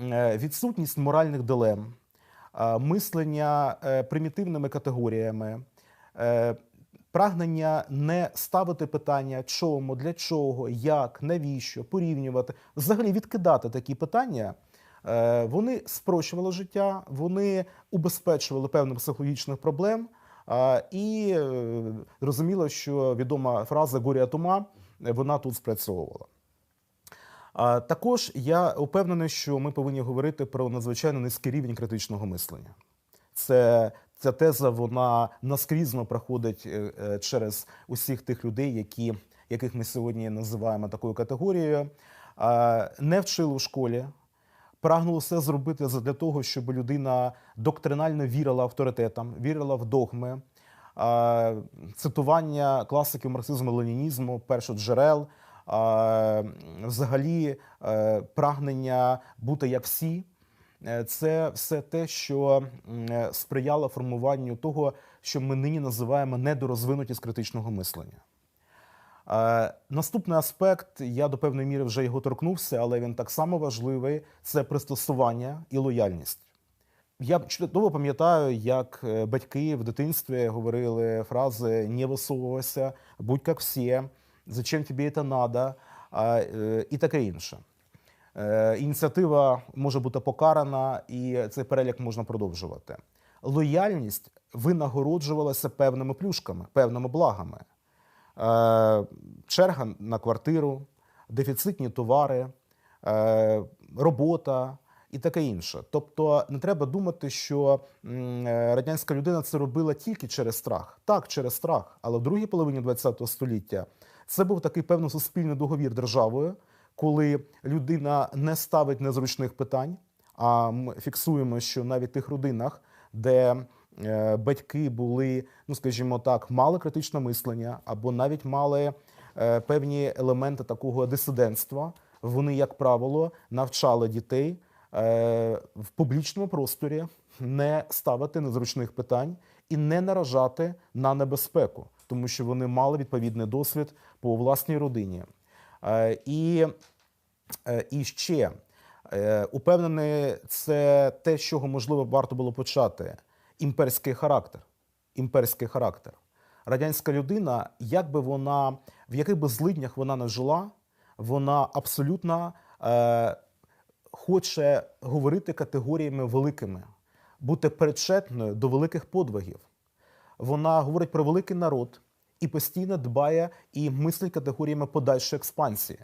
е, відсутність моральних дилем, мислення е, примітивними категоріями, е, прагнення не ставити питання, чому, для чого, як, навіщо, порівнювати, взагалі відкидати такі питання. Вони спрощували життя, вони убезпечували певних психологічних проблем. І зрозуміло, що відома фраза горя от ума е, вона тут спрацьовувала. А також я упевнений, що ми повинні говорити про надзвичайно низький рівень критичного мислення. Це ця теза вона наскрізно проходить е, е, через усіх тих людей, які, яких ми сьогодні називаємо такою категорією. Не вчили у школі, прагнули все зробити для того, щоб людина доктринально вірила авторитетам, вірила в догми. Цитування класиків марксизму ленінізму, першоджерел, а, взагалі е, прагнення бути як всі. Е, Це все те, що е, сприяло формуванню того, що ми нині називаємо недорозвинутість критичного мислення. Наступний аспект, я до певної міри вже його торкнувся, але він так само важливий це пристосування і лояльність. Я чудово пам'ятаю, як батьки в дитинстві говорили фрази «не висовувайся», будь як всі, зачем тобі це е, і таке інше. Ініціатива може бути покарана, і цей перелік можна продовжувати. Лояльність винагороджувалася певними плюшками, певними благами. Е, Черга на квартиру, дефіцитні товари, е, робота і таке інше. Тобто не треба думати, що е, радянська людина це робила тільки через страх. Так, через страх. Але в другій половині ХХ століття це був такий певний суспільний договір державою, коли людина не ставить незручних питань. А ми фіксуємо, що навіть в тих родинах, де е, батьки були, ну скажімо так, мали критичне мислення, або навіть мали е, певні елементи такого дисидентства, вони, як правило, навчали дітей в публічному просторі не ставити незручних питань і не наражати на небезпеку, тому що вони мали відповідний досвід по власній родині. Е, І, е, і ще е, упевнений, це те, з чого можливо варто було почати. Імперський характер. Імперський характер. Радянська людина, як би вона, в яких би злиднях вона не жила, вона абсолютно е, хоче говорити категоріями великими, бути причетною до великих подвигів. Вона говорить про великий народ і постійно дбає і мислить категоріями подальшої експансії.